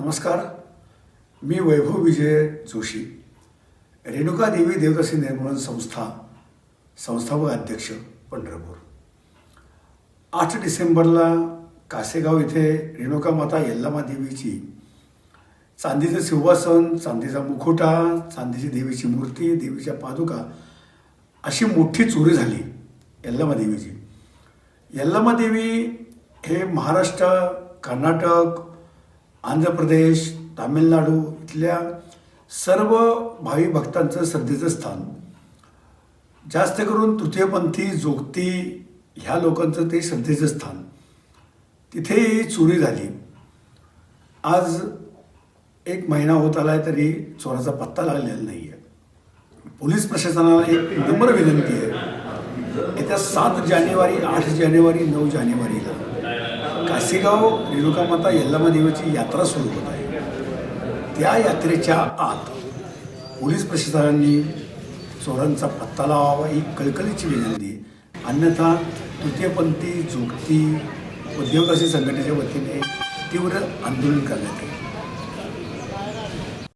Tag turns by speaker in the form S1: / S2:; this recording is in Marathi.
S1: नमस्कार मी वैभव विजय जोशी रेणुका देवी देवदासी निर्मूलन संस्था संस्थापक अध्यक्ष पंढरपूर. आठ डिसेंबरला कासेगाव इथे रेणुका माता यल्लामा देवीची चांदीचं सिंहासन चांदीचा मुखोटा चांदीची देवीची मूर्ती देवीच्या पादुका अशी मोठी चोरी झाली यल्लामा देवीची. यल्लामा देवी हे महाराष्ट्र कर्नाटक आंध्र प्रदेश तामिळनाडू इथल्या सर्व भावी भक्तांचं श्रद्धेचं स्थान. जास्त करून तृतीयपंथी जोगती ह्या लोकांचं ते श्रद्धेचं स्थान. तिथेही चोरी झाली. आज एक महिना होत आला आहे तरी चोराचा पत्ता लागलेला नाही आहे पोलीस प्रशासनाला एक नम्र विनंती आहे. येत्या सात जानेवारी आठ जानेवारी नऊ जानेवारीला कासेगाव रेणुकामाता यल्लामा देवीची यात्रा सुरू होत आहे. त्या यात्रेच्या आत पोलीस प्रशासनाने चोरांचा पत्ता लावावा ही कळकळीची विनंती. अन्यथा तृतीयपंथी झोपती उद्योगाशी संघटनेच्या वतीने तीव्र आंदोलन करण्यात येईल.